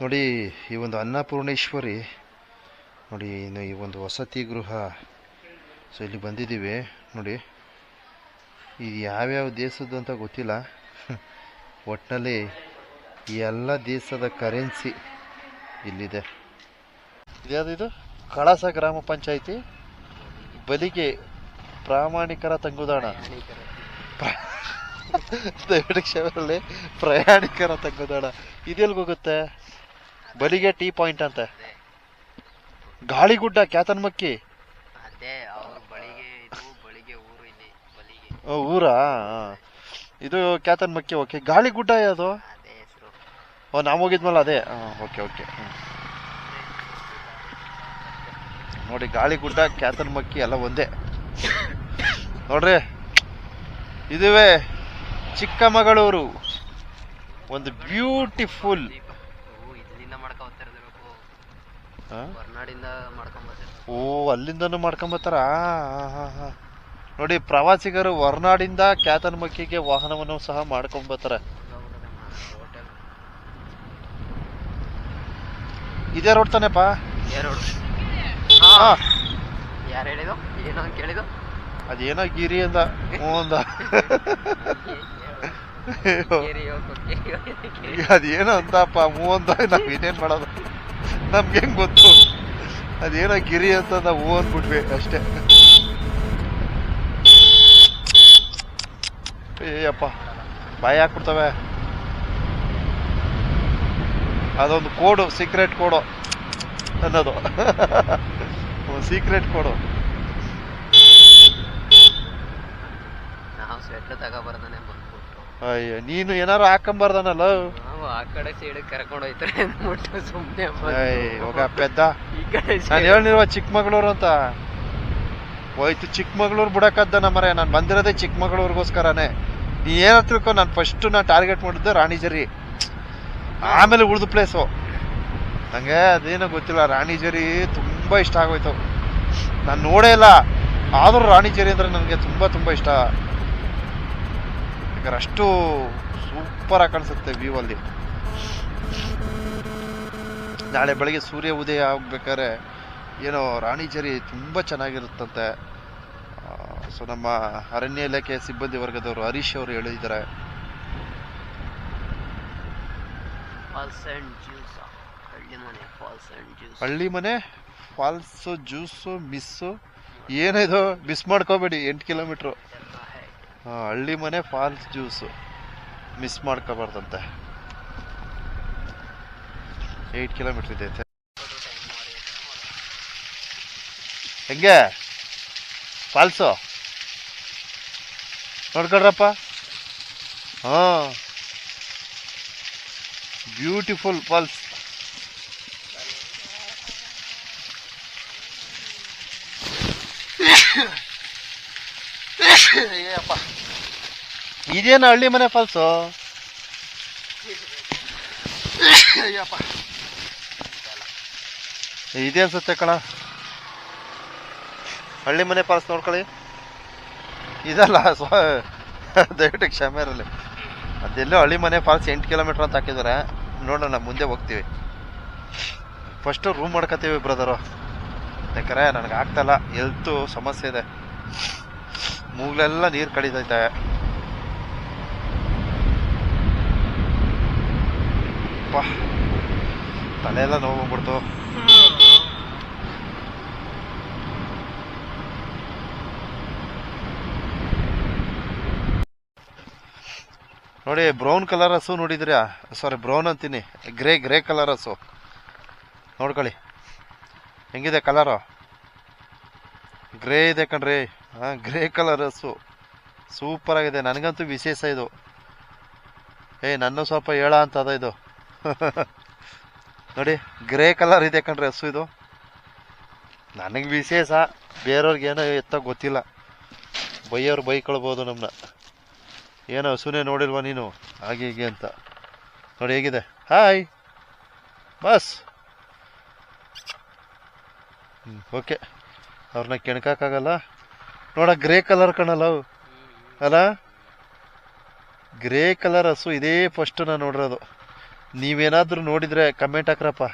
ನೋಡಿ, ಈ ಒಂದು ಅನ್ನಪೂರ್ಣೇಶ್ವರಿ, ನೋಡಿ, ಇನ್ನು ಈ ಒಂದು ವಸತಿ ಗೃಹ. ಸೊ ಇಲ್ಲಿ ಬಂದಿದ್ದೀವಿ, ನೋಡಿ. ಇದು ಯಾವ್ಯಾವ ದೇಶದ್ದು ಅಂತ ಗೊತ್ತಿಲ್ಲ. ಒಟ್ಟಿನಲ್ಲಿ ಎಲ್ಲ ದೇಶದ ಕರೆನ್ಸಿ ಇಲ್ಲಿದೆ. ಇದ್ಯಾವುದು ಕಳಸ ಗ್ರಾಮ ಪಂಚಾಯಿತಿ? ಬಲಿಗೆ ಪ್ರಾಮಾಣಿಕರ ತಂಗುದಾಣ. ದಯವಿಟ್ಟು ಕ್ಷಮೆಯಲ್ಲಿ ಪ್ರಯಾಣಿಕರ ತಂಗುದಾಣ. ಇದೆಲ್ಗೆ ಹೋಗುತ್ತೆ? ಬಲಿಗೆ ಟೀ ಪಾಯಿಂಟ್ ಅಂತ. ಗಾಳಿಗುಡ್ಡ ಕ್ಯಾತನ್ಮಕ್ಕಿ. ಅದೇ ಅವ್ರ ಬಳಿಗೆ ಇದು ಕ್ಯಾತನ್ ಊರು. ಇದು ಕ್ಯಾತನ್ಮಕ್ಕಿ ಓಕೆ. ಗಾಳಿಗುಡ್ಡ ಯಾವುದು? ಅದೇ ಓ ನಾವು ಹೋಗಿದ್ಮಲ್ಲ ಅದೇ. Okay okay. ನೋಡಿ ಗಾಳಿಗುಡ್ಡ ಕ್ಯಾತನ್ಮಕ್ಕಿ ಎಲ್ಲ ಒಂದೇ. ನೋಡ್ರಿ. ಇದುವೇ ಚಿಕ್ಕಮಗಳೂರು. ಒಂದು ಬ್ಯೂಟಿಫುಲ್ ಓ ಇಲ್ಲಿಂದ ಮಾಡ್ಕೊಂಡ್ ಬರ್ತಿರ್ಬೇಕು ಆ? ಹೊರನಾಡಿಂದ ಮಾಡ್ಕೊಂಡ್ ಬರ್ತಾರೆ ಓ ಅಲ್ಲಿಂದನೂ ಮಾಡ್ಕೊಂಬತ್ತಾರ ನೋಡಿ ಪ್ರವಾಸಿಗರು ಹೊರನಾಡಿಂದ ಕ್ಯಾತನ್ಮಕ್ಕಿಗೆ ವಾಹನವನ್ನು ಸಹ ಮಾಡ್ಕೊಂಬತ್ತಾರೆ ಇದೇ ರೋಡ್ ತಾನೇಪ್ಪ ಎರಡು ಹಾ ಯಾರು ಹೇಳಿದು ಏನೋ ಅಂತ ಕೇಳಿದು ಅದೇನೋ ಗಿರಿ ಅಂದ ಹ್ಞೂ ಅಂದ. ಅದೇನೋ ಅಂತಪ್ಪ ಹ್ಞೂ ಅಂದ ನಾವ್ ಇನ್ನೇನ್ ಮಾಡೋದು ನಮ್ಗೆ ಹೆಂಗ್ ಗೊತ್ತು? ಅದೇನೋ ಗಿರಿ ಅಂತ ನಾವು ಅಂದ್ಬಿಟ್ವಿ ಅಷ್ಟೇ. ಏಯಪ್ಪ ಬಾಯಿ ಹಾಕ್ಬಿಡ್ತವೆ. ಅದೊಂದು ಕೋಡು ಸೀಕ್ರೆಟ್ ಕೋಡು ಅನ್ನೋದು. ಸೀಕ್ರೆಟ್ ಕೋಡು. ಅಯ್ಯೋ ನೀನು ಏನಾರು ಹಾಕೊಂಬಾರ್ದನಲ್ಲ? ನಾವು ಆ ಕಡೆ ಸೈಡ್ ಕರ್ಕೊಂಡು ಹೋಯ್ತಾರೆ ಅಂದ್ಬಿಟ್ಟು ಸುಮ್ಮನೆ ಏಯ್ ಹೋಗ ಪೆದ್ದ. ಈ ಕಡೆ ನಾನು ಹೇಳಿರುವ ಚಿಕ್ಕಮಗಳೂರು ಅಂತ. ಹೋಯ್ತು ಚಿಕ್ಕಮಗಳೂರು ಬಿಡಕ್ಕದ್ದ ನಮ್ಮರೆ. ನಾನು ಬಂದಿರೋದೇ ಚಿಕ್ಕಮಗಳೂರಿಗೋಸ್ಕರನೇ. ನೀ ಏನ ತಿಳ್ಕೊ ನಾನು ಫಸ್ಟ್ ನಾನು ಟಾರ್ಗೆಟ್ ಮಾಡಿದ್ದು ರಾಣಿಜರಿ ಆಮೇಲೆ ಉಳಿದ ಪ್ಲೇಸು ನಂಗೆ ಅದೇನೋ ಗೊತ್ತಿಲ್ಲ ರಾಣಿಜರಿ ತುಂಬ ಇಷ್ಟ ಆಗೋಯ್ತು. ನಾನು ನೋಡೇ ಇಲ್ಲ. ಆದರೂ ರಾಣಿಜರಿ ಅಂದರೆ ನನಗೆ ತುಂಬ ತುಂಬ ಇಷ್ಟ. ಯಾಕಂದ್ರೆ ಅಷ್ಟು ಸೂಪರ್ ಆಗಿ ಕಾಣಿಸುತ್ತೆ ವ್ಯೂ ಅಲ್ಲಿ. ನಾಳೆ ಬೆಳಗ್ಗೆ ಸೂರ್ಯ ಉದಯ ಆಗ್ಬೇಕಾದ್ರೆ ಏನೋ ರಾಣಿಚೇರಿ ತುಂಬ ಚೆನ್ನಾಗಿರುತ್ತಂತೆ. ಸೊ ನಮ್ಮ ಅರಣ್ಯ ಇಲಾಖೆ ಸಿಬ್ಬಂದಿ ವರ್ಗದವರು ಹರೀಶ್ ಅವರು ಹೇಳಿದ್ದಾರೆ. ಹಳ್ಳಿ ಮನೆ ಫಾಲ್ಸು ಜ್ಯೂಸು ಮಿಸ್ಸು ಏನಿದು ಮಿಸ್ ಮಾಡ್ಕೋಬೇಡಿ ಎಂಟು ಕಿಲೋಮೀಟ್ರು ಹಳ್ಳಿ ಮನೆ ಫಾಲ್ಸ್ ಜ್ಯೂಸು ಮಿಸ್ ಮಾಡ್ಕೋಬಾರ್ದಂತೆ. ಏಯ್ಟ್ ಕಿಲೋಮೀಟ್ರ್ ಇದೆ. ಹೆಂಗೆ? ಫಾಲ್ಸು ನೋಡ್ಕೊಳ್ರಪ್ಪ. ಹಾ. ಬ್ಯೂಟಿಫುಲ್ ಫಾಲ್ಸ್ ಏಯಪ್ಪ ಇದೇನು ಹಳ್ಳಿ ಮನೆ ಫಾಲ್ಸು? ಸತ್ಯ ಅನ್ಸುತ್ತೆ ಕಣ. ಹಳ್ಳಿ ಮನೆ ಫಾಲ್ಸ್ ನೋಡ್ಕೊಳ್ಳಿ. ಇದಲ್ಲ ಸ್ವ ದಯವಿಟ್ಟು ಕ್ಷಮೆ ಇರಲಿ. ಅದೆಲ್ಲೋ ಹಳ್ಳಿ ಮನೆ ಫಾಲ್ಸ್ ಎಂಟು ಕಿಲೋಮೀಟ್ರ್ ಅಂತ ಹಾಕಿದ್ದಾರೆ. ನೋಡೋಣ ಮುಂದೆ ಹೋಗ್ತೀವಿ. ಫಸ್ಟು ರೂಮ್ ಮಾಡ್ಕೋತೀವಿ ಬ್ರದರು. ಯಾಕಂದರೆ ನನಗೆ ಆಗ್ತಾಯಿಲ್ಲ ಎಲ್ತು ಸಮಸ್ಯೆ ಇದೆ. ಮೂಗ್ಲೆಲ್ಲ ನೀರು ಕಡಿತೈತೆ. ಅಪ್ಪ ತಲೆ ಎಲ್ಲ ನೋವು ಬಂದ್ಬಿಡ್ತು ನೋಡಿ, ಬ್ರೌನ್ ಕಲರ್ ಹಸು ನೋಡಿದ್ರಾ? ಸಾರಿ, ಬ್ರೌನ್ ಅಂತೀನಿ. ಗ್ರೇ ಗ್ರೇ ಕಲರ್ ಹಸು. ನೋಡ್ಕೊಳ್ಳಿ. ಹೆಂಗಿದೆ ಕಲರು? ಗ್ರೇ ಇದೆ ಕಣ್ರಿ. ಹಾಂ, ಗ್ರೇ ಕಲರ್ ಹಸು. ಸೂಪರ್ ಆಗಿದೆ. ನನಗಂತೂ ವಿಶೇಷ ಇದು. ಏ, ನನ್ನ ಸ್ವಲ್ಪ ಹೇಳ ಅಂತ ಅದ ಇದು. ನೋಡಿ ಗ್ರೇ ಕಲರ್ ಇದೆ ಕಣ್ರಿ ಹಸು ಇದು. ನನಗೆ ವಿಶೇಷ, ಬೇರೆಯವ್ರಿಗೆ ಏನೋ ಎತ್ತ ಗೊತ್ತಿಲ್ಲ. ಬೈಯೋರು ಬೈಕೊಳ್ಬೋದು ನಮ್ಮನ್ನ ಏನೋ ಹಸುನೇ ನೋಡಿಲ್ವ ನೀನು? ಹಾಗೆ ಹೀಗೆ ಅಂತ. ನೋಡಿ, ಹೇಗಿದೆ? ಹಾಯ್ ಬಸ್ ಓಕೆ ಅವ್ರನ್ನ ಕೆಣಕಾಗಲ್ಲ ನೋಡ ಗ್ರೇ ಕಲರ್ ಕಣಲ್ಲ ಅವು. ಅಲ್ಲ? ಗ್ರೇ ಕಲರ್ ಹಸು, ಇದೇ ಫಸ್ಟ್ ನಾನು ನೋಡಿರೋದು. ನೀವೇನಾದರೂ ನೋಡಿದರೆ ಕಮೆಂಟ್ ಹಾಕ್ರಪ್ಪ.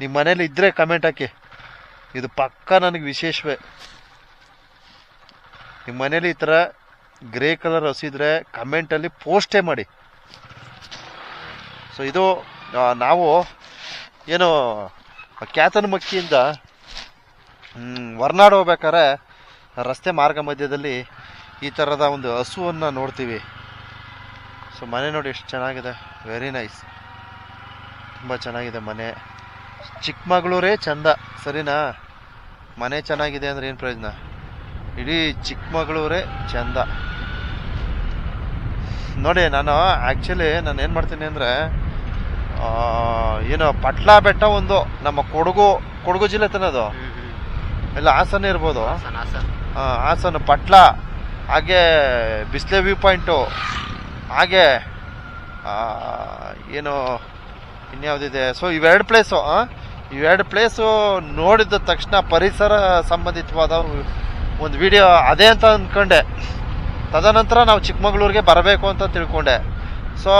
ನಿಮ್ಮ ಮನೇಲಿ ಇದ್ದರೆ ಕಮೆಂಟ್ ಹಾಕಿ. ಇದು ಪಕ್ಕ ನನಗೆ ವಿಶೇಷವೇ. ನಿಮ್ಮ ಮನೇಲಿ ಈ ಥರ ಗ್ರೇ ಕಲರ್ ಹಸಿದ್ರೆ ಕಮೆಂಟಲ್ಲಿ ಪೋಸ್ಟೇ ಮಾಡಿ. ಸೊ ಇದು ನಾವು ಏನು ಕ್ಯಾತನ ಮಕ್ಕಿಯಿಂದ ಹೊರನಾಡು ಹೋಗ್ಬೇಕಾದ್ರೆ ರಸ್ತೆ ಮಾರ್ಗ ಮಧ್ಯದಲ್ಲಿ ಈ ಥರದ ಒಂದು ಹಸುವನ್ನು ನೋಡ್ತೀವಿ. ಸೊ ಮನೆ ನೋಡಿ ಎಷ್ಟು ಚೆನ್ನಾಗಿದೆ. ವೆರಿ ನೈಸ್ ತುಂಬ ಚೆನ್ನಾಗಿದೆ ಮನೆ. ಚಿಕ್ಕಮಗಳೂರೇ ಚಂದ. ಸರಿನಾ? ಮನೆ ಚೆನ್ನಾಗಿದೆ ಅಂದರೆ ಏನು ಪ್ರಯೋಜನ? ಇಡೀ ಚಿಕ್ಕಮಗಳೂರೇ ಚಂದ. ನೋಡಿ ನಾನು ಆ್ಯಕ್ಚುಲಿ ನಾನು ಏನು ಮಾಡ್ತೀನಿ ಅಂದರೆ ಏನು ಪಟ್ಲಾ ಬೆಟ್ಟ ಒಂದು ನಮ್ಮ ಕೊಡಗು ಕೊಡಗು ಜಿಲ್ಲೆ ತನದು ಇಲ್ಲ ಹಾಸನ ಇರ್ಬೋದು. ಹಾಸನ್ ಪಟ್ಲ ಹಾಗೆ ಬಿಸ್ಲೆ ವ್ಯೂ ಪಾಯಿಂಟು ಹಾಗೆ ಏನು ಇನ್ಯಾವುದಿದೆ ಸೊ ಇವೆರಡು ಪ್ಲೇಸು ಇವೆರಡು ಪ್ಲೇಸು ನೋಡಿದ ತಕ್ಷಣ ಪರಿಸರ ಸಂಬಂಧಿತವಾದ ಒಂದು ವಿಡಿಯೋ ಅದೇ ಅಂತ ಅಂದ್ಕೊಂಡೆ ತದನಂತರ ನಾವು ಚಿಕ್ಕಮಗಳೂರಿಗೆ ಬರಬೇಕು ಅಂತ ತಿಳ್ಕೊಂಡೆ. ಸೊ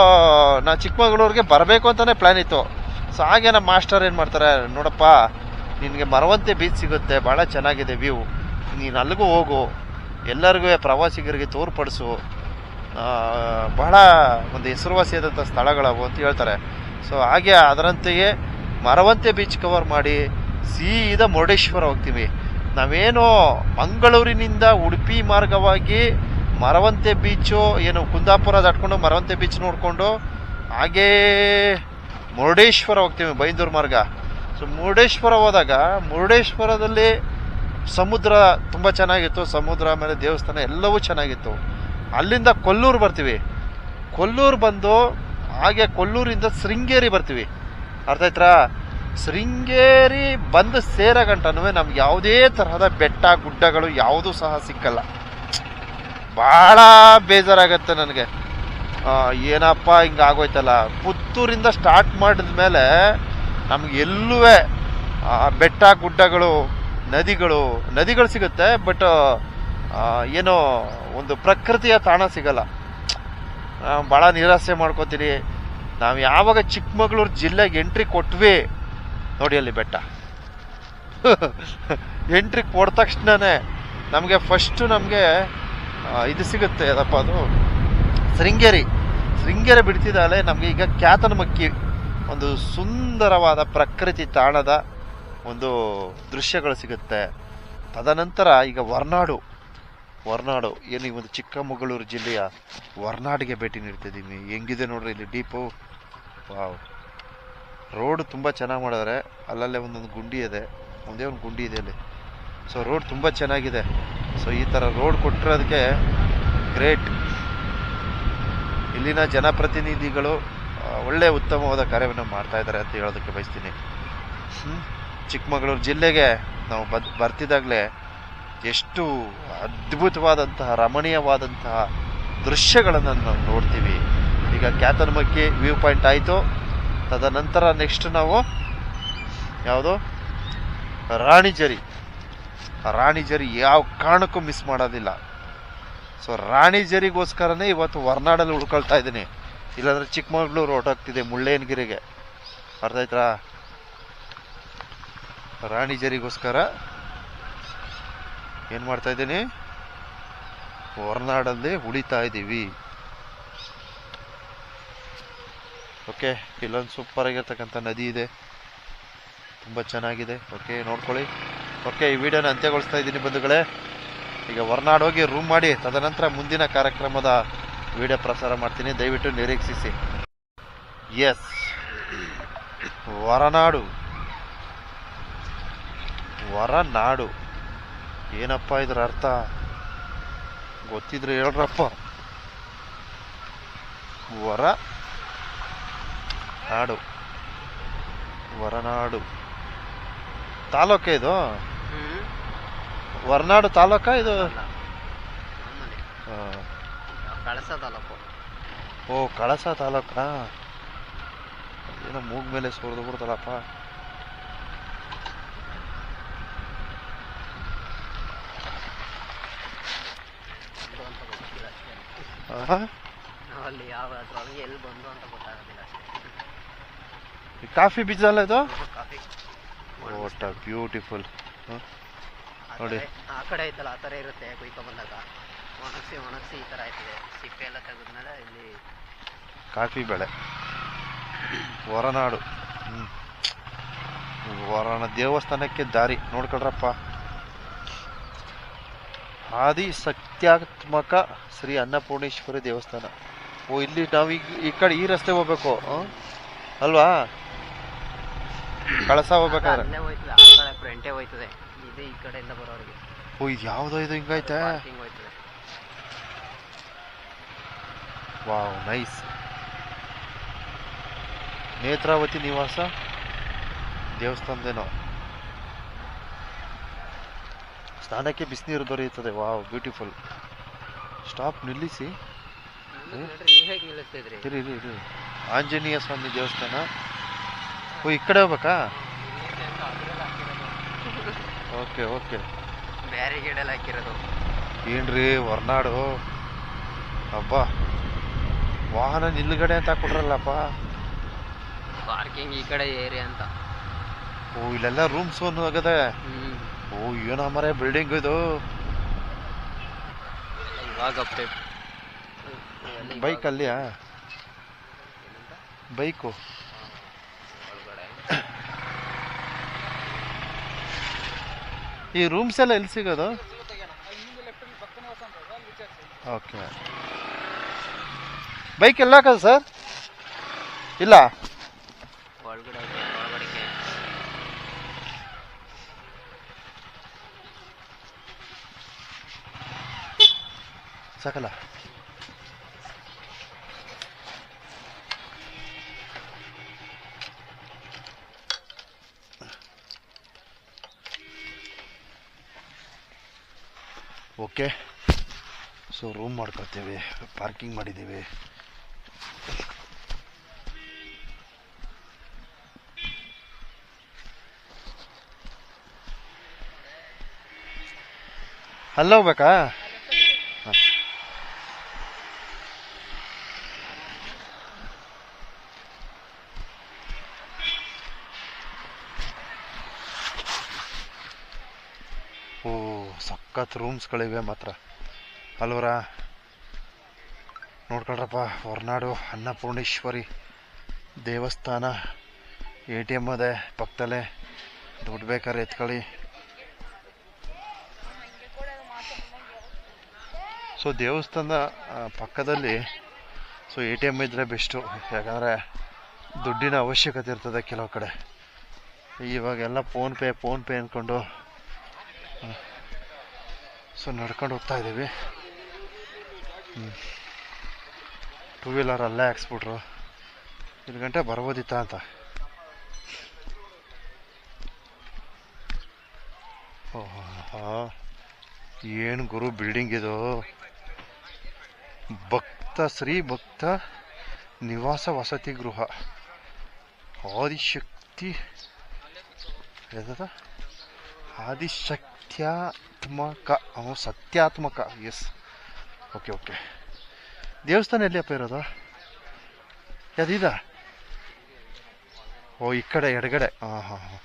ನಾನು ಚಿಕ್ಕಮಗಳೂರಿಗೆ ಬರಬೇಕು ಅಂತಲೇ ಪ್ಲ್ಯಾನ್ ಇತ್ತು. ಸೊ ಹಾಗೆ ನಮ್ಮ ಮಾಸ್ಟರ್ ಏನು ಮಾಡ್ತಾರೆ, ನೋಡಪ್ಪ, ನಿನಗೆ ಮರವಂತೆ ಬೀಚ್ ಸಿಗುತ್ತೆ ಭಾಳ ಚೆನ್ನಾಗಿದೆ ವ್ಯೂ ನೀನು ಅಲ್ಲಿಗೂ ಹೋಗು. ಎಲ್ಲರಿಗೂ ಪ್ರವಾಸಿಗರಿಗೆ ತೋರ್ಪಡಿಸು. ಬಹಳ ಒಂದು ಹೆಸರುವಾಸಿಯಾದಂಥ ಸ್ಥಳಗಳವು ಅಂತ ಹೇಳ್ತಾರೆ. ಸೊ ಹಾಗೆ ಅದರಂತೆಯೇ ಮರವಂತೆ ಬೀಚ್ ಕವರ್ ಮಾಡಿ ಸೀದಾ ಮುರುಡೇಶ್ವರ ಹೋಗ್ತೀವಿ. ನಾವೇನು ಮಂಗಳೂರಿನಿಂದ ಉಡುಪಿ ಮಾರ್ಗವಾಗಿ ಮರವಂತೆ ಬೀಚು ಏನು ಕುಂದಾಪುರ ದಾಟ್ಕೊಂಡು ಮರವಂತೆ ಬೀಚ್ ನೋಡಿಕೊಂಡು ಹಾಗೇ ಮುರುಡೇಶ್ವರ ಹೋಗ್ತೀವಿ, ಬೈಂದೂರು ಮಾರ್ಗ. ಸೊ ಮುರುಡೇಶ್ವರ ಹೋದಾಗ, ಮುರುಡೇಶ್ವರದಲ್ಲಿ ಸಮುದ್ರ ತುಂಬ ಚೆನ್ನಾಗಿತ್ತು. ಸಮುದ್ರ ಆಮೇಲೆ ದೇವಸ್ಥಾನ ಎಲ್ಲವೂ ಚೆನ್ನಾಗಿತ್ತು. ಅಲ್ಲಿಂದ ಕೊಲ್ಲೂರು ಬರ್ತೀವಿ. ಕೊಲ್ಲೂರು ಬಂದು ಹಾಗೆ ಕೊಲ್ಲೂರಿಂದ ಶೃಂಗೇರಿ ಬರ್ತೀವಿ. ಅರ್ಥ ಆಯ್ತಾ ಶೃಂಗೇರಿ ಬಂದು ಸೇರೋ ಗಂಟನೂ ನಮ್ಗೆ ಯಾವುದೇ ತರಹದ ಬೆಟ್ಟ, ಗುಡ್ಡಗಳು ಯಾವುದೂ ಸಹ ಸಿಕ್ಕಲ್ಲ. ಭಾಳ ಬೇಜಾರಾಗತ್ತೆ ನನಗೆ. ಏನಪ್ಪ ಹಿಂಗೆ ಆಗೋಯ್ತಲ್ಲ. ಪುತ್ತೂರಿಂದ ಸ್ಟಾರ್ಟ್ ಮಾಡಿದ ಮೇಲೆ ನಮ್ಗೆ ಎಲ್ಲೂ ಬೆಟ್ಟ, ಗುಡ್ಡಗಳು, ನದಿಗಳು ನದಿಗಳು ಸಿಗುತ್ತೆ, ಬಟ್ ಏನೋ ಒಂದು ಪ್ರಕೃತಿಯ ತಾಣ ಸಿಗಲ್ಲ. ಭಾಳ ನಿರಾಸೆ ಮಾಡ್ಕೋತೀನಿ ನಾವು ಯಾವಾಗ ಚಿಕ್ಕಮಗಳೂರು ಜಿಲ್ಲೆಗೆ ಎಂಟ್ರಿ ಕೊಟ್ವಿ, ನೋಡಿ ಅಲ್ಲಿ ಬೆಟ್ಟ. ಎಂಟ್ರಿ ಕೊಟ್ಟ ತಕ್ಷಣನೇ ನಮಗೆ ಫಸ್ಟು ನಮಗೆ ಇದು ಸಿಗುತ್ತೆ ಅದಪ್ಪ ಅದು? ಶೃಂಗೇರಿ. ಶೃಂಗೇರಿ ಬಿಡ್ತಿದ್ದಾಳೆ, ನಮಗೆ ಈಗ ಕ್ಯಾತನಮಕ್ಕಿ ಒಂದು ಸುಂದರವಾದ ಪ್ರಕೃತಿ ತಾಣದ ಒಂದು ದೃಶ್ಯಗಳು ಸಿಗುತ್ತೆ. ತದನಂತರ ಈಗ ಹೊರ್ನಾಡು. ಹೊರ್ನಾಡು ಏನು ಈ ಒಂದು ಚಿಕ್ಕಮಗಳೂರು ಜಿಲ್ಲೆಯ ಹೊರ್ನಾಡಿಗೆ ಭೇಟಿ ನೀಡ್ತಿದ್ದೀನಿ. ಹೆಂಗಿದೆ ನೋಡ್ರಿ ಇಲ್ಲಿ ಡೀಪು ವಾವ್. ರೋಡ್ ತುಂಬ ಚೆನ್ನಾಗಿ ಮಾಡಿದ್ರೆ. ಅಲ್ಲಲ್ಲೇ ಒಂದೊಂದು ಗುಂಡಿ ಇದೆ. ಒಂದೇ ಒಂದು ಗುಂಡಿ ಇದೆ ಅಲ್ಲಿ. ಸೊ ರೋಡ್ ತುಂಬ ಚೆನ್ನಾಗಿದೆ. ಸೊ ಈ ಥರ ರೋಡ್ ಕೊಟ್ಟಿರೋದಕ್ಕೆ ಗ್ರೇಟ್. ಇಲ್ಲಿನ ಜನಪ್ರತಿನಿಧಿಗಳು ಒಳ್ಳೆ ಉತ್ತಮವಾದ ಕಾರ್ಯವನ್ನು ಮಾಡ್ತಾ ಇದ್ದಾರೆ ಅಂತ ಹೇಳೋದಕ್ಕೆ ಬಯಸ್ತೀನಿ. ಚಿಕ್ಕಮಗಳೂರು ಜಿಲ್ಲೆಗೆ ನಾವು ಬದ್, ಬರ್ತಿದ್ದಾಗಲೇ ಎಷ್ಟು ಅದ್ಭುತವಾದಂತಹ, ರಮಣೀಯವಾದಂತಹ ದೃಶ್ಯಗಳನ್ನು ನಾವು ನೋಡ್ತೀವಿ. ಈಗ ಕ್ಯಾತನಮಕ್ಕಿ ವ್ಯೂ ಪಾಯಿಂಟ್ ಆಯಿತು. ತದನಂತರ ನೆಕ್ಸ್ಟ್ ನಾವು ಯಾವುದು? ರಾಣಿಜರಿ ರಾಣಿಜರಿ ಯಾವ ಕಾರಣಕ್ಕೂ ಮಿಸ್ ಮಾಡೋದಿಲ್ಲ. ಸೊ ರಾಣಿಜರಿಗೋಸ್ಕರನೇ ಇವತ್ತು ಹೊರ್ನಾಡಲ್ಲಿ ಉಳ್ಕೊಳ್ತಾ ಇದ್ದೀನಿ. ಇಲ್ಲಾಂದರೆ ಚಿಕ್ಕಮಗಳೂರು ಹೊರಟೋಗ್ತಿದೆ ಮುಳ್ಳಯ್ಯನಗಿರಿಗೆ. ಅರ್ಥ ಆಯ್ತಾ? ರಾಣಿಜರಿಗೋಸ್ಕರ ಏನು ಮಾಡ್ತಾ ಇದ್ದೀನಿ? ಹೊರನಾಡಲ್ಲಿ ಉಳಿತಾ ಇದ್ದೀವಿ. ಓಕೆ, ಇಲ್ಲೊಂದು ಸೂಪರ್ ಆಗಿರ್ತಕ್ಕಂಥ ನದಿ ಇದೆ. ತುಂಬ ಚೆನ್ನಾಗಿದೆ. ಓಕೆ, ನೋಡ್ಕೊಳ್ಳಿ. ಓಕೆ, ಈ ವಿಡಿಯೋನ ಅಂತ್ಯಗೊಳಿಸ್ತಾ ಇದ್ದೀನಿ ಬಂಧುಗಳೇ. ಈಗ ಹೊರನಾಡು ಹೋಗಿ ರೂಮ್ ಮಾಡಿ, ತದನಂತರ ಮುಂದಿನ ಕಾರ್ಯಕ್ರಮದ ವಿಡಿಯೋ ಪ್ರಸಾರ ಮಾಡ್ತೀನಿ. ದಯವಿಟ್ಟು ನಿರೀಕ್ಷಿಸಿ. ಎಸ್ ಹೊರನಾಡು. ಹೊರನಾಡು. ಏನಪ್ಪ ಇದ್ರ ಅರ್ಥ? ಗೊತ್ತಿದ್ರೆ ಹೇಳ್ರಪ್ಪ. ಹೊರ ನಾಡು. ಹೊರನಾಡು ತಾಲೂಕ ಇದು? ಹೊರನಾಡು ತಾಲೂಕ ಇದು? ಕಳಸ ತಾಲೂಕು. ಓ ಕಳಸ ತಾಲೂಕಾ? ಏನೋ ಮೂಗ್ ಮೇಲೆ ಸುರಿದು ಬಿಡ್ತಲ್ಲಪ್ಪ ಬಂದು ಅಂತ ಗೊತ್ತಿಲ್ಲ ಅಷ್ಟೇ ಆಹಾ. ನಾವು ಅಲ್ಲಿ ಯಾವ ಅದ್ರೊಳಗೆ ಎಲ್ಲಿ ಬಂದು ಅಂತ ಗೊತ್ತಾಗೋದಿಲ್ಲ ಅಷ್ಟೇ. ಕಾಫಿ ಬೀಜ ಅಲ್ಲ ಇದು? ಕಾಫಿ. ಬ್ಯೂಟಿಫುಲ್ ನೋಡಿ. ಆ ಕಡೆ ಐತಲ್ಲ ಆ ಥರ ಇರುತ್ತೆ ಕುಯ್ಕ ಬಂದಾಗ ಒಣಗಿಸಿ ಒಣಗಿಸಿ ಈ ಥರ ಆಯ್ತದೆ. ಸಿಪ್ಪೆ ಎಲ್ಲ ತೆಗೆದ್ಮೇಲೆ ಇಲ್ಲಿ ಕಾಫಿ ಬೆಳೆ. ಹೊರನಾಡು. ಹ್ಮ್. ಹೊರನ ದೇವಸ್ಥಾನಕ್ಕೆ ದಾರಿ. ನೋಡ್ಕೊಳ್ರಪ್ಪ. ಆದಿ ಸತ್ಯಾತ್ಮಕ ಶ್ರೀ ಅನ್ನಪೂರ್ಣೇಶ್ವರಿ ದೇವಸ್ಥಾನ. ಓ ಇಲ್ಲಿ ನಾವೀಗ ಈ ಕಡೆ ಈ ರಸ್ತೆ ಹೋಗ್ಬೇಕು ಅಲ್ವಾ? ಕಳಸ ಹೋಗ್ಬೇಕಾದ್ರೆ. ಫ್ರಂಟೇ ಹೋಯ್ತದೆ ಇದೇ ಈ ಕಡೆಯಿಂದ ಬರೋರಿಗೆ. ಓ ಇದು ಯಾವ್ದೋ ಇದು ಹಿಂಗೈತೆ? ಹೋಯ್ತದೆ. Wow nice. ನೇತ್ರಾವತಿ ನಿವಾಸ ದೇವಸ್ಥಾನದೇನೋ. ಸ್ನಾನಕ್ಕೆ ಬಿಸಿನೀರು ದೊರೆಯುತ್ತದೆ. ವಾವ್ ಬ್ಯೂಟಿಫುಲ್ ಸ್ಟಾಪ್ ನಿಲ್ಲಿಸಿ. ಇರಿ ಇರಿ ಇರಿ. ಆಂಜನೇಯ ಸ್ವಾಮಿ ದೇವಸ್ಥಾನ. ಓ ಈ ಕಡೆ ಹೋಗ್ಬೇಕಾ? Okay okay. ಬೇರೆ ಎಲ್ಲ ಹಾಕಿರೋದು. ಏನ್ರಿ ಹೊರ್ನಾಡು? ಅಬ್ಬ. ವಾಹನ ನಿಲ್ಗಡೆ ಅಂತ ಹಾಕ್ಬಿಟ್ರಲ್ಲಪ್ಪ. ಪಾರ್ಕಿಂಗ್ ಈ ಕಡೆ ಏರಿಯಾ ಅಂತ. ಓ ಇಲ್ಲೆಲ್ಲ ರೂಮ್ಸ್ ಒಂದು ಆಗದೆ. ಓ ಏನೋ ಮರೆ ಬಿಲ್ಡಿಂಗ್ ಇದು. ಇವಾಗ ಅಪ್ಡೇಟ್ ಬೈಕ್ ಅಲ್ಲಿಯ? ಬೈಕು ಈ ರೂಮ್ಸ್ ಎಲ್ಲ ಎಲ್ಲಿ ಸಿಗೋದು? ಓಕೆ ಬೈಕ್ ಎಲ್ಲ ಹಾಕೋದು ಸರ್ ಇಲ್ಲ ಒಳಗಡೆ ಒಳಗಡೆಗೆ ಸಾಕಲ್ಲ. ಓಕೆ. ಸೊ ರೂಮ್ ಮಾಡ್ಕೊಳ್ತೀವಿ. ಪಾರ್ಕಿಂಗ್ ಮಾಡಿದ್ದೀವಿ. ಅಲ್ಲ ಹೋಗ್ಬೇಕಾ ಹಾಂ ಓ ಸಖತ್ ರೂಮ್ಸ್ಗಳಿವೆ ಮಾತ್ರ. ಅಲ್ವರ? ನೋಡ್ಕೊಳ್ರಪ್ಪ ಹೊರನಾಡು ಅನ್ನಪೂರ್ಣೇಶ್ವರಿ ದೇವಸ್ಥಾನ. ಎ ಟಿ ಎಂ ಅದೇ ಪಕ್ಕದಲ್ಲೇ. ದುಡ್ಡು ಬೇಕಾದ್ರೆ ಎತ್ಕೊಳ್ಳಿ. ಸೊ ದೇವಸ್ಥಾನದ ಪಕ್ಕದಲ್ಲಿ ಸೊ ಎ ಟಿ ಎಂ ಇದ್ದರೆ ಬೆಸ್ಟು. ಯಾಕಂದರೆ, ದುಡ್ಡಿನ ಅವಶ್ಯಕತೆ ಇರ್ತದೆ ಕೆಲವು ಕಡೆ. ಇವಾಗೆಲ್ಲ ಫೋನ್ಪೇ ಫೋನ್ಪೇ ಅಂದ್ಕೊಂಡು ಸೊ ನಡ್ಕೊಂಡು ಹೋಗ್ತಾ ಇದ್ದೀವಿ. ಟೂ ವೀಲರ್ ಅಲ್ಲೇ ಹಾಕ್ಸ್ಬಿಟ್ರು. ಇಲ್ಲಿ ಗಂಟೆ ಬರ್ಬೋದಿತ್ತ ಅಂತ. ಏನು ಗುರು ಬಿಲ್ಡಿಂಗ್ ಇದು. ಭಕ್ತ, ಶ್ರೀ ಭಕ್ತ, ನಿವಾಸ ವಸತಿ ಗೃಹ. ಆದಿಶಕ್ತಿ. ಯಾವ್ದದ ಆದಿಶಕ್ತ್ಯಾತ್ಮಕ ಅವನು ಸತ್ಯಾತ್ಮಕ. ಎಸ್ ಓಕೆ ಓಕೆ ದೇವಸ್ಥಾನ ಎಲ್ಲಿಯಪ್ಪ ಇರೋದು? ಯಾವ್ದಿದ ಓ, ಈ ಕಡೆ, ಎಡಗಡೆ. ಹಾಂ ಹಾಂ ಹಾಂ.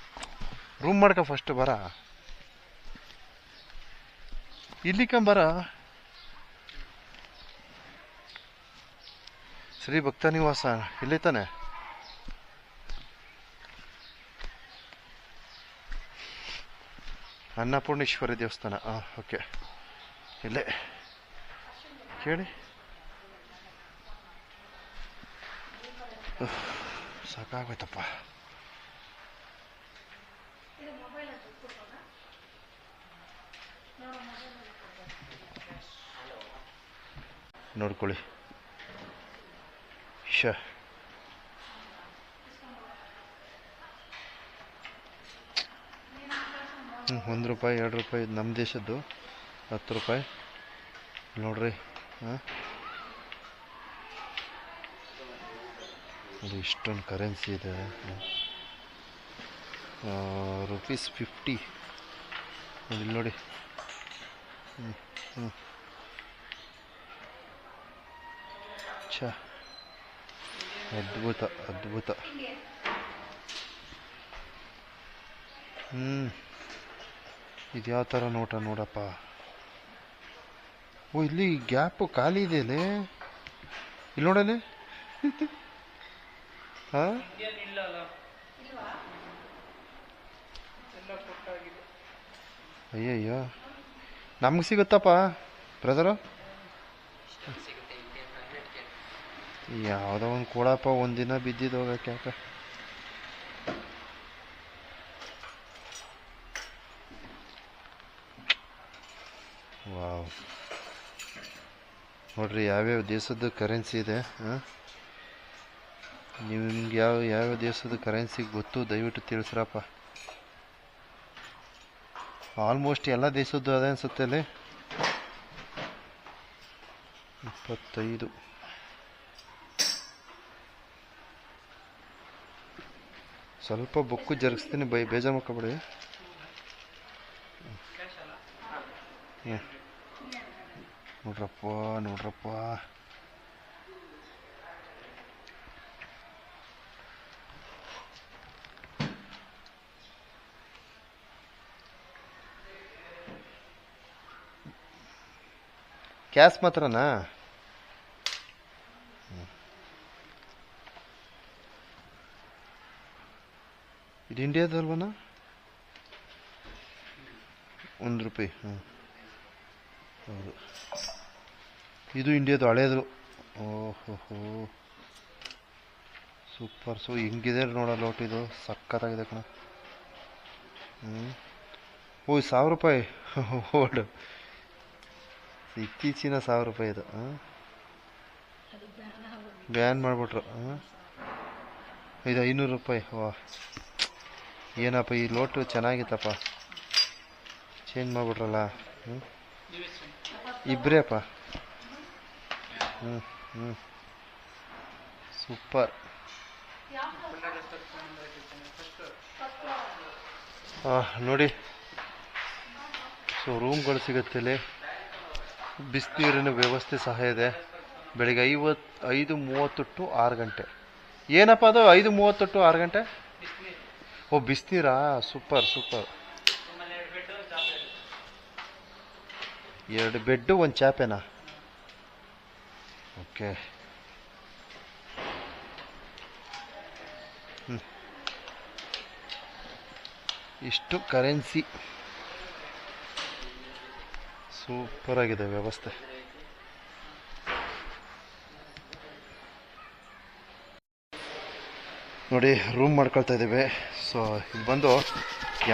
ರೂಮ್ ಮಾಡ್ಕ ಫಸ್ಟ್ ಬರ. ಇಲ್ಲಿ ಕಂಬರ? ಶ್ರೀ ಭಕ್ತ ನಿವಾಸ, ಇಲ್ಲಿ ತಾನೆ? ಅನ್ನಪೂರ್ಣೇಶ್ವರಿ ದೇವಸ್ಥಾನ. ಹಾಂ ಓಕೆ. ಇಲ್ಲೇ. ಕೇಳಿ. ಸಾಕಾಗೋಯ್ತಪ್ಪ. ನೋಡ್ಕೊಳ್ಳಿ. ಶ. ಒಂದು ರೂಪಾಯಿ, ಎರಡು ರೂಪಾಯಿ ನಮ್ಮ ದೇಶದ್ದು, ಹತ್ತು ರೂಪಾಯಿ. ನೋಡ್ರಿ, ಹಾಂ. ಇಷ್ಟೊಂದು ಕರೆನ್ಸಿ ಇದೆ. ರುಪೀಸ್ ಫಿಫ್ಟಿ ಇಲ್ಲಿ ನೋಡಿ. ಹ್ಞೂ ಛ. ಅದ್ಭುತ ಅದ್ಭುತ. ಹ್ಞೂ ಇದು ಯಾವ ಥರ ನೋಟ ನೋಡಪ್ಪ. ಓ ಇಲ್ಲಿ ಗ್ಯಾಪು ಖಾಲಿ ಇದೆಯಲ್ಲೇ ಇಲ್ಲಿ. ನೋಡಲ್ಲಿ. ಹಾಂ? ಅಯ್ಯಯ್ಯೋ. ನಮ್ಗೆ ಸಿಗುತ್ತಪ್ಪ ಬ್ರದರು ಯಾವುದೋ ಒಂದು ಕೊಡಪ್ಪ ಒಂದಿನ ಬಿದ್ದಿದ್ದು ಹೋಗಕ್ಕೆ ಯಾಕೆ ವಾವ್ ನೋಡ್ರಿ ಯಾವ್ಯಾವ ದೇಶದ ಕರೆನ್ಸಿ ಇದೆ ನಿಮ್ಗೆ ಯಾವ ಯಾವ ದೇಶದ ಕರೆನ್ಸಿ ಗೊತ್ತು ದಯವಿಟ್ಟು ತಿಳಿಸ್ರಪ್ಪ. ಆಲ್ಮೋಸ್ಟ್ ಎಲ್ಲ ದೇಶದ್ದು ಅದೇ ಅನ್ಸುತ್ತೆ ಅಲ್ಲಿ. ಇಪ್ಪತ್ತೈದು. ಸ್ವಲ್ಪ ಬುಕ್ಕು ಜರುಗಿಸ್ತೀನಿ, ಬೈ ಬೇಜಾರು ಮಾಡ್ಕೊಬೇಡಿ. ಹ್ಞೂ ನೋಡ್ರಪ್ಪ ನೋಡ್ರಪ್ಪ. ಕ್ಯಾಶ್ ಮಾತ್ರನಾ? ಇದು ಇಂಡಿಯಾದಲ್ವನ? ಒಂದು ರೂಪಾಯಿ ಹಾಂ ಹೌದು. ಇದು ಇಂಡಿಯಾದು ಹಳೇದು. ಓಹೋ ಸೂಪರ್. ಸೊ ಹೆಂಗಿದೆ ನೋಡೋ ಲೋಟ್ ಇದು. ಸಕ್ಕತ್ತಾಗಿದೆ ಕಣ. ಹ್ಞೂ ಓ ಸಾವಿರ ರೂಪಾಯಿ. ಓಡು. ಇತ್ತೀಚಿನ ಸಾವಿರ ರೂಪಾಯಿ ಇದು. ಹಾಂ ಬ್ಯಾನ್ ಮಾಡಿಬಿಟ್ರು. ಹಾಂ ಇದು ಐನೂರು ರೂಪಾಯಿ. ವಾ. ಏನಪ್ಪ, ಈ ಲೋಟು ಚೆನ್ನಾಗಿತ್ತಪ್ಪ. ಚೇಂಜ್ ಮಾಡಿಬಿಟ್ರಲ್ಲ. ಹ್ಞೂ ಇಬ್ಬರೇ ಅಪ್ಪ. ಹ್ಞೂ ಹ್ಞೂ ಸೂಪರ್. ನೋಡಿ. ಸೊ ರೂಮ್ಗಳು ಸಿಗುತ್ತೆ ಇಲ್ಲಿ. ಬಿಸಿನೀರಿನ ವ್ಯವಸ್ಥೆ ಸಹ ಇದೆ. ಬೆಳಿಗ್ಗೆ ಐವತ್ತು ಐದು ಮೂವತ್ತು ಟು ಆರು ಗಂಟೆ. ಏನಪ್ಪ ಅದು ಐದು ಮೂವತ್ತು ಟು ಆರು ಗಂಟೆ? ಓ ಬಿಸಿನೀರಾ ಸೂಪರ್ ಸೂಪರ್. ಎರಡು ಬೆಡ್ಡು, ಒಂದು ಚಾಪೆನಾ? ಓಕೆ. ಇಷ್ಟು ಕರೆನ್ಸಿ. ಸೂಪರ್ ಆಗಿದೆ ವ್ಯವಸ್ಥೆ. ನೋಡಿ ರೂಮ್ ಮಾಡ್ಕೊಳ್ತಾ ಇದ್ದೀವಿ. ಸೊ ಇದು ಬಂದು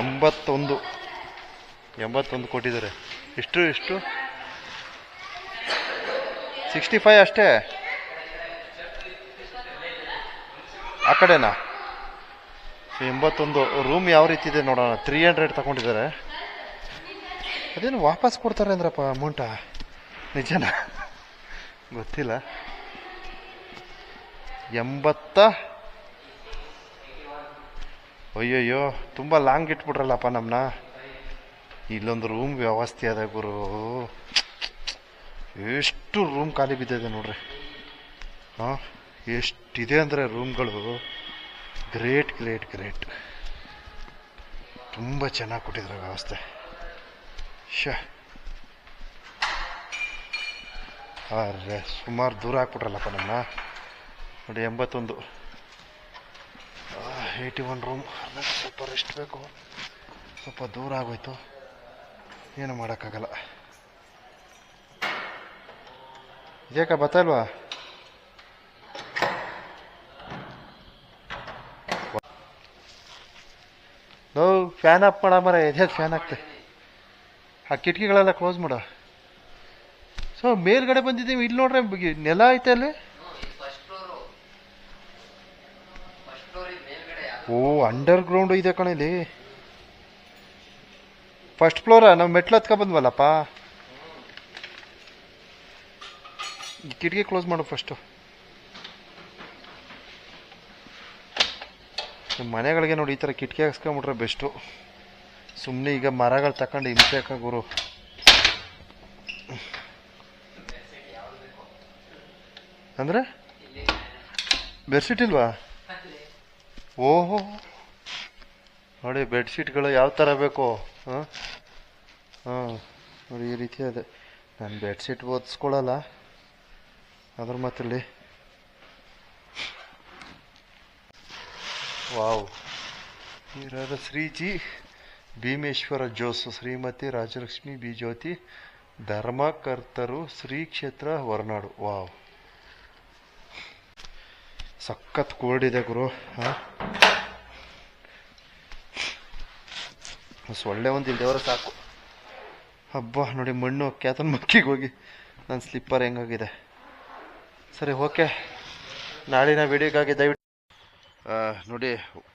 ಎಂಬತ್ತೊಂದು ಎಂಬತ್ತೊಂದು ಕೊಟ್ಟಿದ್ದಾರೆ. ಎಷ್ಟು ಎಷ್ಟು? ಸಿಕ್ಸ್ಟಿ ಫೈವ್ ಅಷ್ಟೇ? ಆ ಕಡೆನಾ? ಎಂಬತ್ತೊಂದು ರೂಮ್ ಯಾವ ರೀತಿ ಇದೆ ನೋಡೋಣ. ತ್ರೀ ಹಂಡ್ರೆಡ್ ತಗೊಂಡಿದ್ದಾರೆ. ಅದೇನು ವಾಪಸ್ ಕೊಡ್ತಾರೆ ಅಂದ್ರಪ್ಪ ಅಮೌಂಟ ನಿಜನಾ? ಗೊತ್ತಿಲ್ಲ. ಎಂಬತ್ತ? ಅಯ್ಯಯ್ಯೋ, ತುಂಬ ಲಾಂಗ್ ಇಟ್ಬಿಟ್ರಲ್ಲಪ್ಪ ನಮ್ಮನ್ನ ಇಲ್ಲೊಂದು ರೂಮ್ ವ್ಯವಸ್ಥೆ ಅದ ಗುರು. ಎಷ್ಟು ರೂಮ್ ಖಾಲಿ ಬಿದ್ದಿದೆ ನೋಡ್ರಿ. ಹಾಂ ಎಷ್ಟಿದೆ ಅಂದರೆ ರೂಮ್ಗಳು ಗ್ರೇಟ್ ಗ್ರೇಟ್ ಗ್ರೇಟ್ ತುಂಬ ಚೆನ್ನಾಗಿ ಕೊಟ್ಟಿದ್ದಾರೆ ವ್ಯವಸ್ಥೆ. ಶ ಅರೆ, ಸುಮಾರು ದೂರ ಹಾಕ್ಬಿಟ್ರಲ್ಲಪ್ಪ ನಮ್ಮ ನೋಡಿ, ಎಂಬತ್ತೊಂದು. ಏಯ್ಟಿ ಒನ್ ರೂಮ್ ಸ್ವಲ್ಪ ರೆಸ್ಟ್ ಬೇಕು. ಸ್ವಲ್ಪ ದೂರ ಆಗೋಯ್ತು. ಏನು ಮಾಡೋಕ್ಕಾಗಲ್ಲ. ಇದ್ಯಾಕ ಬತ್ತಲ್ವಾ ನೋ ಫ್ಯಾನ್ ಆಫ್ ಮಾಡ ಮರ ಫ್ಯಾನ್ ಹಾಕ್ತೆ ಆ ಕಿಟಕಿಗಳೆಲ್ಲ ಕ್ಲೋಸ್ ಮಾಡ. ಸೊ ಮೇಲ್ಗಡೆ ಬಂದಿದ್ದೀವಿ, ಇಲ್ಲಿ ನೋಡ್ರೆ ನೆಲ ಐತೆ ಅಲ್ಲಿ? ಓ ಅಂಡರ್ ಗ್ರೌಂಡ್ ಇದೆ ಕಣ ಇಲ್ಲಿ. ಫಸ್ಟ್ ಫ್ಲೋರಾ ನಾವು ಮೆಟ್ಲು ಹತ್ಕೊ ಬಂದ್ವಲ್ಲಪ್ಪ ಈ ಕಿಟಕಿ ಕ್ಲೋಸ್ ಮಾಡು ಫಸ್ಟು ಮನೆಗಳಿಗೆ ನೋಡಿ ಈ ಥರ ಕಿಟಕಿ ಹಾಕ್ಸ್ಕೊಂಬಿಟ್ರೆ ಬೆಸ್ಟು ಸುಮ್ಮನೆ ಈಗ ಮರಗಳು ತಗೊಂಡು ಹಿಂಸೆ ಗುರು. ಅಂದರೆ? ಬೆಡ್ಶೀಟ್ ಇಲ್ವಾ? ಓಹೋ. ನೋಡಿ ಬೆಡ್ಶೀಟ್ಗಳು ಯಾವ ಥರ ಬೇಕು? ಹಾಂ? ಹಾಂ. ನೋಡಿ ಈ ರೀತಿ ಅದೇ. ನಾನು ಬೆಡ್ಶೀಟ್ ಓದಿಸ್ಕೊಳ್ಳಲ್ಲ. ಅದ್ರ ಮತ್ತಲ್ಲಿ? ವಾವ್. ಇರೋದ ಶ್ರೀಜಿ, ಭೀಮೇಶ್ವರ ಜೋಸು, ಶ್ರೀಮತಿ ರಾಜಲಕ್ಷ್ಮಿ ಬಿಜ್ಯೋತಿ ಧರ್ಮಕರ್ತರು ಶ್ರೀ ಕ್ಷೇತ್ರ ಹೊರನಾಡು. ವಾವ್. ಸಖತ್ ಕೋಲ್ಡ್ ಗುರು, ಹಾಂ? ಸೊಳ್ಳೆ ಒಂದು ದೇವರ ಸಾಕು. ಹಬ್ಬ ನೋಡಿ ಮಣ್ಣು ಕ್ಯಾತನ್ ಮಕ್ಕಿಗೆ ಹೋಗಿ ನನ್ನ ಸ್ಲಿಪ್ಪರ್ ಹೆಂಗಾಗಿದೆ? ಸರಿ ಓಕೆ ನಾಳಿನ ವಿಡಿಯೋಗಾಗಿ ದಯವಿಟ್ಟು ನೋಡಿ,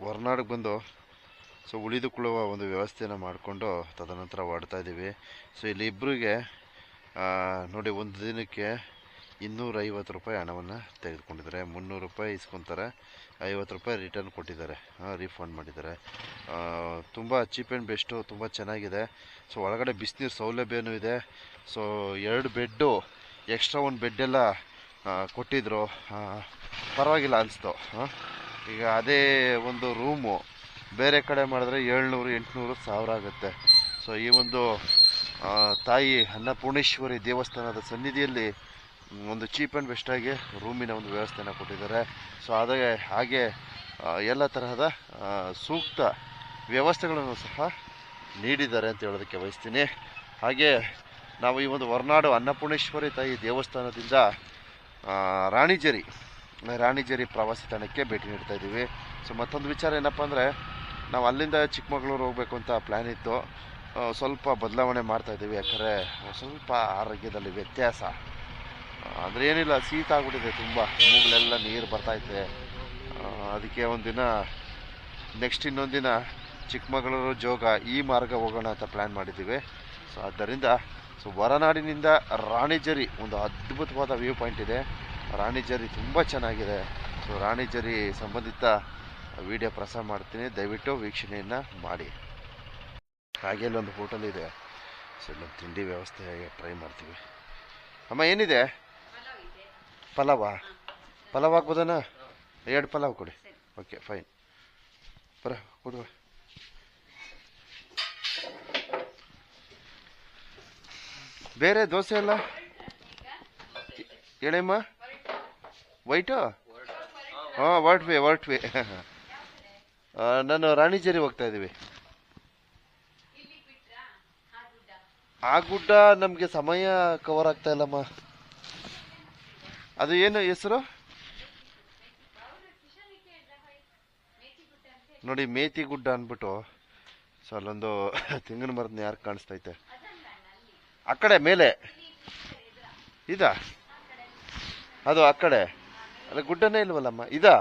ಹೊರನಾಡಿಗೆ ಬಂದು, ಸೊ ಉಳಿದುಕೊಳ್ಳುವ ಒಂದು ವ್ಯವಸ್ಥೆಯನ್ನು ಮಾಡಿಕೊಂಡು ತದನಂತರ ಹೊಡ್ತಾ ಇದ್ದೀವಿ ಸೊ, ಇಲ್ಲಿ ಇಬ್ಬರಿಗೆ ನೋಡಿ, ಒಂದು ದಿನಕ್ಕೆ ಇನ್ನೂರೈವತ್ತು ರೂಪಾಯಿ ಹಣವನ್ನು ತೆಗೆದುಕೊಂಡಿದ್ದಾರೆ. ಮುನ್ನೂರು ರೂಪಾಯಿ ಇಸ್ಕೊತಾರೆ. ಐವತ್ತು ರೂಪಾಯಿ ರಿಟರ್ನ್ ಕೊಟ್ಟಿದ್ದಾರೆ. ರೀಫಂಡ್ ಮಾಡಿದ್ದಾರೆ. ತುಂಬ ಚೀಪ್ ಆ್ಯಂಡ್ ಬೆಸ್ಟು ತುಂಬ ಚೆನ್ನಾಗಿದೆ. ಸೊ, ಒಳಗಡೆ ಬಿಸಿನೀರು ಸೌಲಭ್ಯನೂ ಇದೆ. ಸೊ, ಎರಡು ಬೆಡ್ಡು ಎಕ್ಸ್ಟ್ರಾ ಒಂದು ಬೆಡ್ಡೆಲ್ಲ ಕೊಟ್ಟಿದ್ರು. ಪರವಾಗಿಲ್ಲ ಅನಿಸ್ತು. ಈಗ ಅದೇ ಒಂದು ರೂಮು. ಬೇರೆ ಕಡೆ ಮಾಡಿದ್ರೆ ಏಳ್ನೂರು, ಎಂಟುನೂರು ಸಾವಿರ ಆಗುತ್ತೆ. ಸೊ ಈ ಒಂದು ತಾಯಿ ಅನ್ನಪೂರ್ಣೇಶ್ವರಿ ದೇವಸ್ಥಾನದ ಸನ್ನಿಧಿಯಲ್ಲಿ ಒಂದು ಚೀಪ್ ಆ್ಯಂಡ್ ಬೆಸ್ಟಾಗಿ ರೂಮಿನ ಒಂದು ವ್ಯವಸ್ಥೆನ ಕೊಟ್ಟಿದ್ದಾರೆ. ಸೊ ಅದೇ ಹಾಗೆ ಎಲ್ಲ ತರಹದ ಸೂಕ್ತ ವ್ಯವಸ್ಥೆಗಳನ್ನು ಸಹ ನೀಡಿದ್ದಾರೆ ಅಂತ ಹೇಳೋದಕ್ಕೆ ಬಯಸ್ತೀನಿ. ಹಾಗೆ, ನಾವು ಈ ಒಂದು ಹೊರನಾಡು ಅನ್ನಪೂರ್ಣೇಶ್ವರಿ ತಾಯಿ ದೇವಸ್ಥಾನದಿಂದ ರಾಣಿಜೇರಿ ರಾಣಿಜೇರಿ ಪ್ರವಾಸಿ ತಾಣಕ್ಕೆ ಭೇಟಿ ನೀಡ್ತಾ ಇದ್ದೀವಿ. ಸೊ ಮತ್ತೊಂದು ವಿಚಾರ ಏನಪ್ಪ ಅಂದರೆ, ನಾವು ಅಲ್ಲಿಂದ ಚಿಕ್ಕಮಗಳೂರು ಹೋಗಬೇಕು ಅಂತ ಪ್ಲ್ಯಾನ್ ಇತ್ತು. ಸ್ವಲ್ಪ ಬದಲಾವಣೆ ಮಾಡ್ತಾ ಇದ್ದೀವಿ. ಯಾಕಂದರೆ, ಸ್ವಲ್ಪ ಆರೋಗ್ಯದಲ್ಲಿ ವ್ಯತ್ಯಾಸ. ಅಂದರೆ ಏನಿಲ್ಲ, ಶೀತ ಆಗ್ಬಿಟ್ಟಿದೆ ತುಂಬ. ಮೂಗಲೆಲ್ಲ ನೀರು ಬರ್ತಾಯಿದೆ ಅದಕ್ಕೆ ಒಂದಿನ ನೆಕ್ಸ್ಟ್ ಇನ್ನೊಂದಿನ ಚಿಕ್ಕಮಗಳೂರು ಜೋಗ ಈ ಮಾರ್ಗ ಹೋಗೋಣ ಅಂತ ಪ್ಲ್ಯಾನ್ ಮಾಡಿದ್ದೀವಿ. ಸೊ ಆದ್ದರಿಂದ ಸೊ ಹೊರನಾಡಿನಿಂದ ರಾಣಿಜರಿ ಒಂದು ಅದ್ಭುತವಾದ ವ್ಯೂ ಪಾಯಿಂಟ್ ಇದೆ. ರಾಣಿಜರಿ ತುಂಬ ಚೆನ್ನಾಗಿದೆ. ಸೊ ರಾಣಿಜರಿ ಸಂಬಂಧಿತ ವಿಡಿಯೋ ಪ್ರಸಾರ ಮಾಡ್ತೀನಿ. ದಯವಿಟ್ಟು ವೀಕ್ಷಣೆಯನ್ನು ಮಾಡಿ. ಹಾಗೆ ಅಲ್ಲೊಂದು ಹೋಟೆಲ್ ಇದೆ. ಸೊ ಇಲ್ಲೊಂದು ತಿಂಡಿ ವ್ಯವಸ್ಥೆ ಟ್ರೈ ಮಾಡ್ತೀವಿ. ಅಮ್ಮ ಏನಿದೆ? ಪಲಾವ ಪಲಾವ್? ಹಾಕ್ಬೋದಣ್ಣ ಎರಡು ಪಲಾವ್ ಕೊಡಿ. ಓಕೆ ಫೈನ್ ಬರ ಕೊಡುವ. ಬೇರೆ ದೋಸೆ ಎಲ್ಲ? ಹೇಳಮ್ಮ ವೈಟು ಹಾಂ ವರ್ಟ್ ವೇ ವರ್ಟ್ ವೇ ನಾನು ರಾಣಿಜೇರಿ ಹೋಗ್ತಾ ಇದ್ದೀವಿ. ಆ ಗುಡ್ಡ ನಮಗೆ ಸಮಯ ಕವರ್ ಆಗ್ತಾ ಇಲ್ಲಮ್ಮ. ಅದು ಏನು ಹೆಸರು? ನೋಡಿ, ಮೇತಿ ಗುಡ್ಡ ಅಂದ್ಬಿಟ್ಟು, ಸೊ ಅಲ್ಲೊಂದು ತೆಂಗಿನ ಮರದ ಯಾರು ಕಾಣಿಸ್ತೈತೆ? ಆ ಕಡೆ ಮೇಲೆ. ಇದಾ? ಅದು ಆ ಕಡೆ. ಅಲ್ಲ, ಗುಡ್ಡನೇ ಇಲ್ವಲ್ಲಮ್ಮ? ಇದಾ?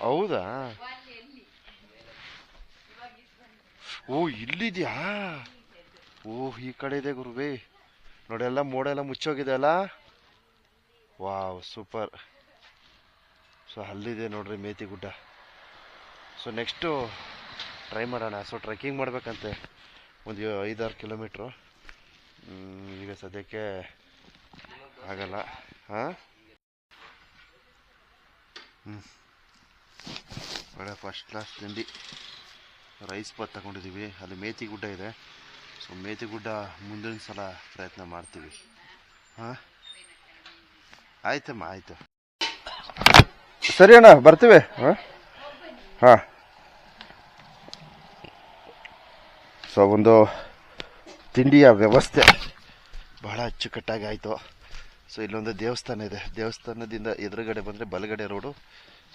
ಹೌದಾ? ಓ, ಇಲ್ಲಿದ್ಯಾ? ಓ, ಈ ಕಡೆ ಇದೆ ಗುರುವೇ. ನೋಡಿ, ಎಲ್ಲ ಮೋಡ ಎಲ್ಲ ಮುಚ್ಚೋಗಿದೆ ಅಲ್ಲ? Wow, super. ಸೊ, ಅಲ್ಲಿದೆ ನೋಡ್ರಿ Methi Gudda. So, next try ಮಾಡೋಣ. ಸೊ, ಟ್ರೆಕ್ಕಿಂಗ್ ಮಾಡ್ಬೇಕಂತೆ. ಒಂದು ಐದಾರು ಕಿಲೋಮೀಟ್ರು. ಈಗ ಸದ್ಯಕ್ಕೆ ಆಗಲ್ಲ. ಹಾಂ? ಹ್ಞೂ ಒಳ್ಳೆ ಫಸ್ಟ್ ಕ್ಲಾಸ್ ತಿಂಡಿ. ರೈಸ್ ಬಾತ್ ತಗೊಂಡಿದ್ದೀವಿ ಅಲ್ಲಿ ಮೇತಿ ಗುಡ್ಡ ಇದೆ. ಸೊ ಮೇತಿ ಗುಡ್ಡ ಮುಂದಿನ ಸಲ ಪ್ರಯತ್ನ ಮಾಡ್ತೀವಿ. ಹಾಂ? ಆಯ್ತಮ್ಮ, ಆಯಿತು. ಸರಿ ಅಣ್ಣ, ಬರ್ತೀವಿ. ಹಾಂ? ಹಾಂ. ಸೊ, ಒಂದು ತಿಂಡಿಯ ವ್ಯವಸ್ಥೆ ಬಹಳ ಅಚ್ಚುಕಟ್ಟಾಗಿ ಆಯಿತು ಸೊ, ಇಲ್ಲೊಂದು ದೇವಸ್ಥಾನ ಇದೆ. ದೇವಸ್ಥಾನದಿಂದ ಎದುರುಗಡೆ ಬಂದರೆ ಬಲಗಡೆ ರೋಡು.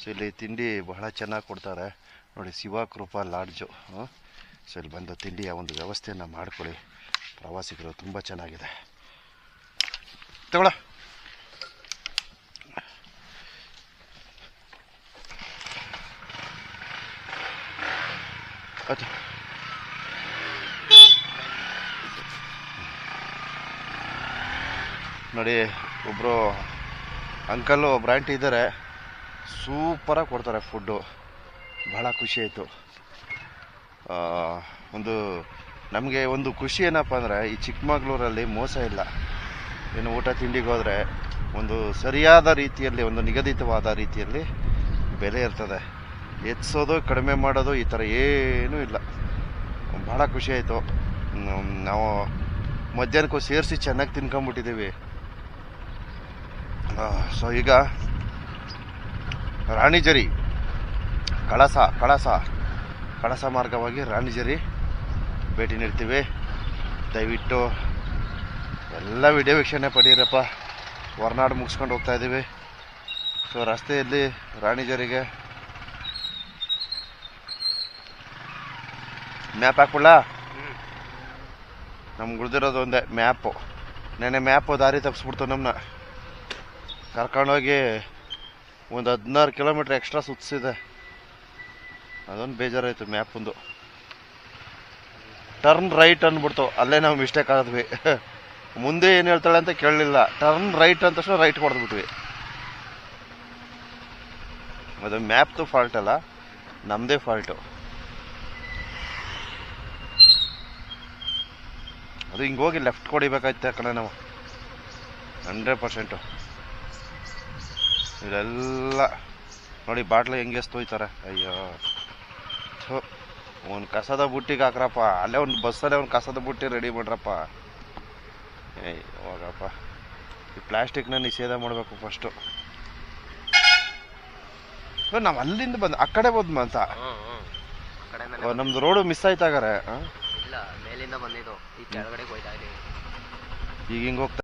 ಸೊ, ಇಲ್ಲಿ ತಿಂಡಿ ಬಹಳ ಚೆನ್ನಾಗಿ ಕೊಡ್ತಾರೆ. ನೋಡಿ, ಶಿವ ಕೃಪಾ ಲಾಡ್ಜು ಸೊ, ಇಲ್ಲಿ ಬಂದು ತಿಂಡಿಯ ಒಂದು ವ್ಯವಸ್ಥೆಯನ್ನು ಮಾಡ್ಕೊಳ್ಳಿ. ಪ್ರವಾಸಿಗರು ತುಂಬ ಚೆನ್ನಾಗಿದೆ. ತಗೊಳ ಆಯ್ತು. ನೋಡಿ ಒಬ್ಬರು ಅಂಕಲ್ಲು ಒಬ್ರು ಆಂಟಿ ಇದ್ದಾರೆ. ಸೂಪರಾಗಿ ಕೊಡ್ತಾರೆ ಫುಡ್ಡು ಭಾಳ ಖುಷಿ ಆಯಿತು. ಒಂದು ನಮಗೆ ಒಂದು ಖುಷಿ ಏನಪ್ಪ ಅಂದರೆ, ಈ ಚಿಕ್ಕಮಗಳೂರಲ್ಲಿ ಮೋಸ ಇಲ್ಲ. ಏನು ಊಟ ತಿಂಡಿಗೆ ಹೋದರೆ ಒಂದು ಸರಿಯಾದ ರೀತಿಯಲ್ಲಿ, ಒಂದು ನಿಗದಿತವಾದ ರೀತಿಯಲ್ಲಿ ಬೆಲೆ ಇರ್ತದೆ. ಹೆಚ್ಚೋದು ಕಡಿಮೆ ಮಾಡೋದು, ಈ ಥರ ಏನೂ ಇಲ್ಲ. ಭಾಳ ಖುಷಿ ಆಯಿತು. ನಾವು ಮಧ್ಯಾಹ್ನಕ್ಕೂ ಸೇರಿಸಿ ಚೆನ್ನಾಗಿ ತಿನ್ಕೊಂಬಿಟ್ಟಿದ್ದೀವಿ ಸೊ ಈಗ ರಾಣಿಜರಿ ಕಳಸ ಕಳಸ ಕಳಸ ಮಾರ್ಗವಾಗಿ ರಾಣಿಜರಿ ಭೇಟಿ ನೀಡ್ತೀವಿ. ದಯವಿಟ್ಟು ಎಲ್ಲ ವಿಡಿಯೋ ವೀಕ್ಷಣೆ ಪಡೀರಪ್ಪ. ಹೊರನಾಡು ಮುಗಿಸ್ಕೊಂಡು ಹೋಗ್ತಾ ಇದ್ದೀವಿ ಸೊ ರಸ್ತೆಯಲ್ಲಿ ರಾಣಿಜರಿಗೆ ಮ್ಯಾಪ್ ಹಾಕ್ಬಿಡ್ಲಾ? ನಮ್ಗೆ ಉಳಿದಿರೋದು ಒಂದೇ ಮ್ಯಾಪು. ನೆನೆ ಮ್ಯಾಪು ದಾರಿ ತಪ್ಪಿಸ್ಬಿಡ್ತು ನಮ್ಮನ್ನ ಕರ್ಕೊಂಡೋಗಿ ಒಂದು ಹದಿನಾರು ಕಿಲೋಮೀಟ್ರ್ ಎಕ್ಸ್ಟ್ರಾ ಸುತ್ತಿಸಿದೆ. ಅದೊಂದು ಬೇಜಾರಾಯಿತು ಮ್ಯಾಪೊಂದು ಟರ್ನ್ ರೈಟ್ ಅಂದ್ಬಿಡ್ತು. ಅಲ್ಲೇ ನಾವು ಮಿಸ್ಟೇಕ್ ಆದ್ವಿ. ಮುಂದೆ ಏನು ಹೇಳ್ತಾಳೆ ಅಂತ ಕೇಳಲಿಲ್ಲ. ಟರ್ನ್ ರೈಟ್ ಅಂತ ತಕ್ಷಣ ರೈಟ್ ಹೊಡೆದ್ಬಿಟ್ವಿ ಅದು ಮ್ಯಾಪ್ದು ಫಾಲ್ಟ್ ಅಲ್ಲ ನಮ್ಮದೇ ಫಾಲ್ಟು ಅದು ಹಿಂಗೆ ಹೋಗಿ ಲೆಫ್ಟ್ ಕೊಡಿಬೇಕಾಯ್ತು ಕಣೆ ನಾವು. ಹಂಡ್ರೆಡ್ ಪರ್ಸೆಂಟು ಇಲ್ಲೆಲ್ಲ ನೋಡಿ ಬಾಟ್ಲು ಹೆಂಗೆ ಎಸ್ತೋಯ್ತಾರೆ. ಅಯ್ಯೋ ಒಂದು ಕಸದ ಬುಟ್ಟಿಗೆ ಹಾಕ್ರಪ್ಪ. ಅಲ್ಲೇ ಒಂದು ಬಸ್ಸಲ್ಲೇ ಒಂದು ಕಸದ ಬುಟ್ಟಿ ರೆಡಿ ಮಾಡ್ರಪ್ಪ. ಏಯ್ ಹೋಗಪ್ಪ. ಈ ಪ್ಲಾಸ್ಟಿಕ್ನ ನಿಷೇಧ ಮಾಡಬೇಕು ಫಸ್ಟು ನಾವು ಅಲ್ಲಿಂದ ಬಂದು ಆ ಕಡೆ ಬಂದ್ಮ ಅಂತ? ನಮ್ದು ರೋಡು ಮಿಸ್ ಆಯ್ತಾಗಾರೆ ಈಗ ಹಿಂಗೆ ಹೋಗ್ತಾ